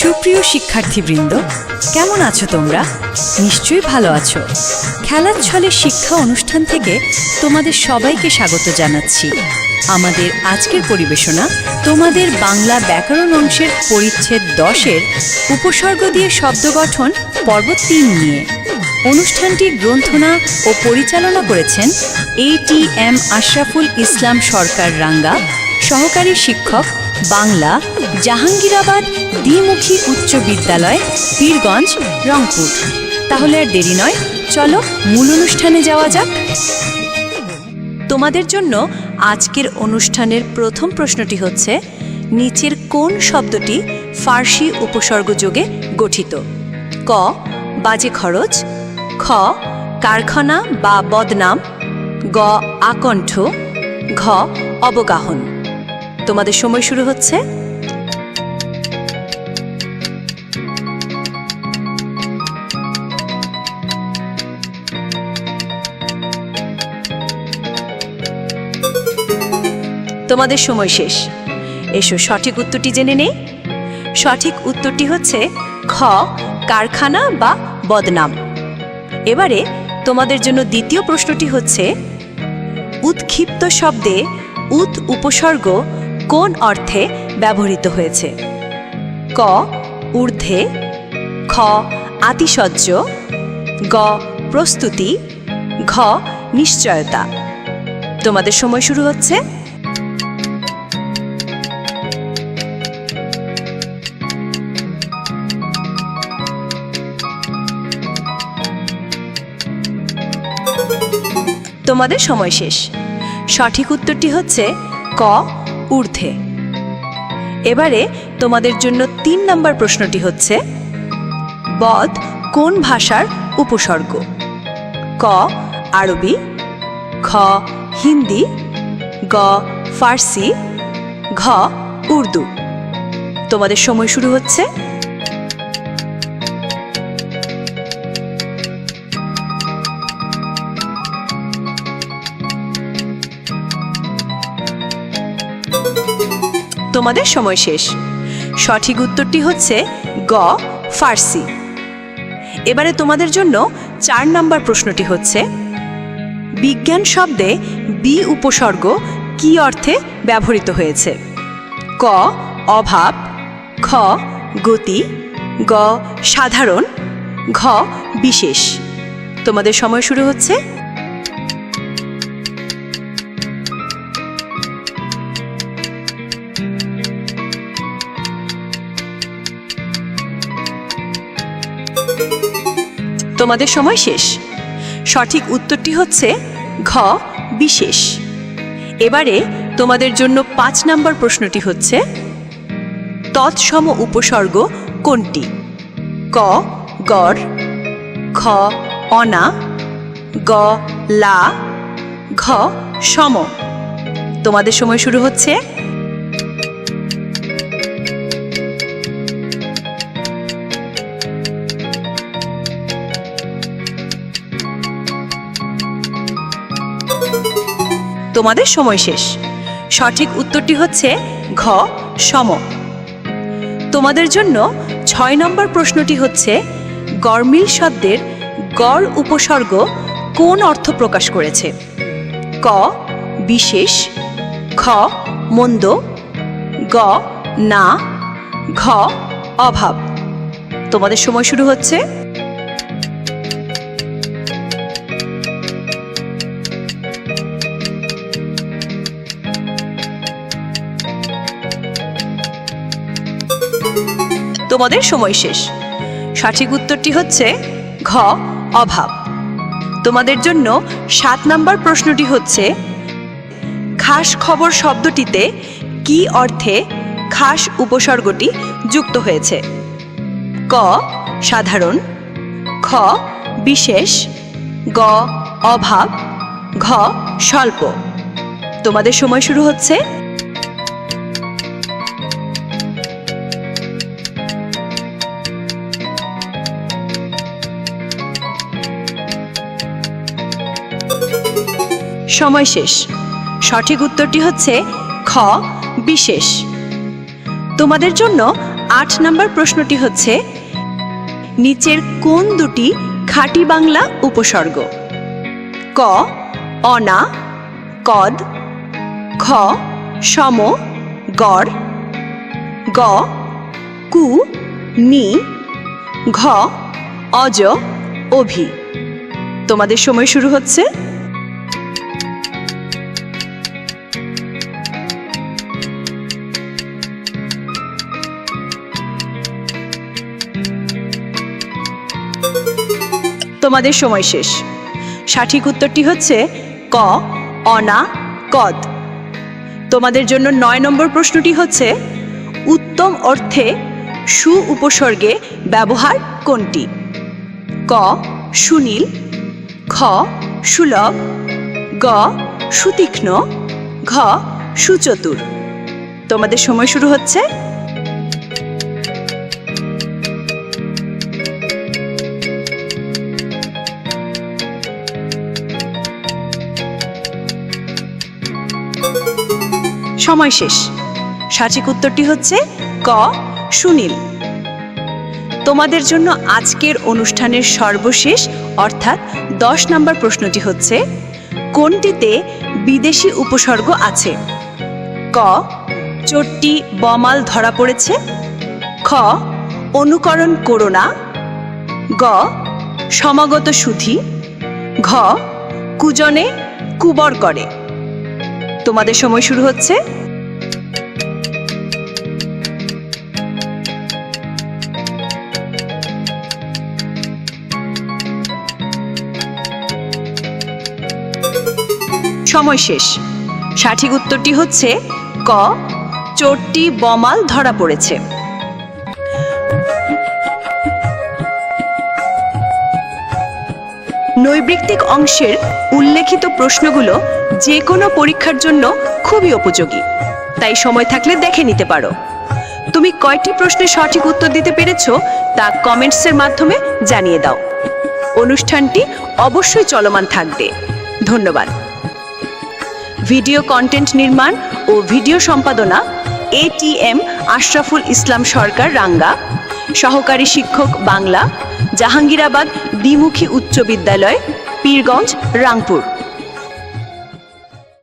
সুপ্রিয় শিক্ষার্থীবৃন্দ, কেমন আছো তোমরা? নিশ্চয়ই ভালো আছো। খেলার ছলে শিক্ষা অনুষ্ঠান থেকে তোমাদের সবাইকে স্বাগত জানাচ্ছি। আমাদের আজকের পরিবেশনা তোমাদের বাংলা ব্যাকরণ অংশের পরিচ্ছেদ দশের উপসর্গ দিয়ে শব্দ গঠন পর্ব তিন নিয়ে। অনুষ্ঠানটি গ্রন্থনা ও পরিচালনা করেছেন এ টি এম আশরাফুল ইসলাম সরকার রাঙ্গা সহকারী শিক্ষক, বাংলা, জাহাঙ্গীরাবাদ, দ্বিমুখী উচ্চ বিদ্যালয়, পীরগঞ্জ, রংপুর। তাহলে আর দেরি নয়, চলো মূল অনুষ্ঠানে যাওয়া যাক। তোমাদের জন্য আজকের অনুষ্ঠানের প্রথম প্রশ্নটি হচ্ছে, নিচের কোন শব্দটি ফার্সি উপসর্গযোগে গঠিত? ক, বাজে খরচ, খ, কারখানা বা বদনাম, গ, আকণ্ঠ, ঘ, অবগাহন। তোমাদের সময় শুরু হচ্ছে। তোমাদের সময় শেষ। এসো, সঠিক উত্তরটি জেনে নেই। সঠিক উত্তরটি হচ্ছে খ, কারখানা বা বদনাম। এবারে তোমাদের জন্য দ্বিতীয় প্রশ্নটি হচ্ছে, উৎক্ষিপ্ত শব্দে উৎ উপসর্গ কোন অর্থে ব্যবহৃত হয়েছে? ক, ঊর্ধ্বে, খ, আতিশয্য, গ, প্রস্তুতি, ঘ, নিশ্চয়তা। তোমাদের সময় শুরু হচ্ছে। তোমাদের সময় শেষ। সঠিক উত্তরটি হচ্ছে ক ঊর্ধ্বে। এবারে তোমাদের জন্য তিন নম্বর প্রশ্নটি হচ্ছে বদ কোন ভাষার উপসর্গ? ক, আরবি, খ, হিন্দি, গ, ফার্সি, ঘ, উর্দু। তোমাদের সময় শুরু হচ্ছে। তোমাদের সময় শেষ। সঠিক উত্তরটি হচ্ছে গ, ফার্সি। এবারে তোমাদের জন্য চার নম্বর প্রশ্নটি হচ্ছে, বিজ্ঞান শব্দে বি উপসর্গ কি অর্থে ব্যবহৃত হয়েছে? ক, অভাব, খ, গতি, গ, সাধারণ, ঘ, বিশেষ। তোমাদের সময় শুরু হচ্ছে তোমাদের সময় শেষ। সঠিক উত্তরটি হচ্ছে ঘ বিশেষ। এবারে তোমাদের জন্য পাঁচ নম্বর প্রশ্নটি হচ্ছে, তৎসম উপসর্গ কোনটি? ক, গড়, খ, অনা, গ, লা, ঘ, সম। তোমাদের সময় শুরু হচ্ছে তোমাদের সময় শেষ। সঠিক উত্তরটি হচ্ছে ঘ, সম। তোমাদের জন্য ছয় নম্বর প্রশ্নটি হচ্ছে, গরমিল শব্দের গড় উপসর্গ কোন অর্থ প্রকাশ করেছে? ক, বিশেষ। খ, মন্দ। গ, না। ঘ, অভাব। তোমাদের সময় শুরু হচ্ছে তোমাদের সময় শেষ। সঠিক উত্তরটি হচ্ছে ঘ, অভাব। তোমাদের জন্য সাত নম্বর প্রশ্নটি হচ্ছে, খাস খবর শব্দটিতে কি অর্থে খাস উপসর্গটি যুক্ত হয়েছে? ক, সাধারণ। খ, বিশেষ। গ, অভাব। ঘ, স্বল্প। তোমাদের সময় শুরু হচ্ছে সময় শেষ। সঠিক উত্তরটি হচ্ছে খ, বিশেষ। তোমাদের জন্য আট নম্বর প্রশ্নটি হচ্ছে, নিচের কোন দুটি খাঁটি বাংলা উপসর্গ? ক, অনা, কদ, খ, সম, গড়, গ, কু, নি, ঘ, অজ, অভি। তোমাদের সময় শুরু হচ্ছে তোমাদের সময় শেষ। সঠিক উত্তরটি হচ্ছে ক, অনা, কদ। তোমাদের জন্য নয় নম্বর প্রশ্নটি হচ্ছে, উত্তম অর্থে সু উপসর্গে ব্যবহার কোনটি? ক, সুনীল, খ, সুলভ, গ, সুতীক্ষ্ণ, ঘ, সুচতুর। তোমাদের সময় শুরু হচ্ছে সময় শেষ। সঠিক উত্তরটি হচ্ছে ক, সুনীল। তোমাদের জন্য আজকের অনুষ্ঠানের সর্বশেষ, অর্থাৎ দশ নম্বর প্রশ্নটি হচ্ছে, কোনটিতে বিদেশি উপসর্গ আছে? ক, চোরটি বমাল ধরা পড়েছে। খ, অনুকরণ করো না। গ, সমাগত সুধি। ঘ, কুজনে কুবর করে। তোমাদের সময় শুরু হচ্ছে। সময় শেষ। সঠিক উত্তরটি হচ্ছে ক, চোরটি বমাল ধরা পড়েছে। নৈবৃত্তিক অংশের উল্লেখিত প্রশ্নগুলো যে কোনো পরীক্ষার জন্য খুবই উপযোগী। তাই সময় থাকলে দেখে নিতে পারো। তুমি কয়টি প্রশ্নের সঠিক উত্তর দিতে পেরেছ তা কমেন্টসের মাধ্যমে জানিয়ে দাও। অনুষ্ঠানটি অবশ্যই চলমান থাকবে। ধন্যবাদ। ভিডিও কন্টেন্ট নির্মাণ ও ভিডিও সম্পাদনা এটিএম আশরাফুল ইসলাম সরকার, রাঙ্গা। সহকারী শিক্ষক, বাংলা। জাহাঙ্গীরাবাদ দ্বিমুখী উচ্চ বিদ্যালয়, পীরগঞ্জ, রাংপুর।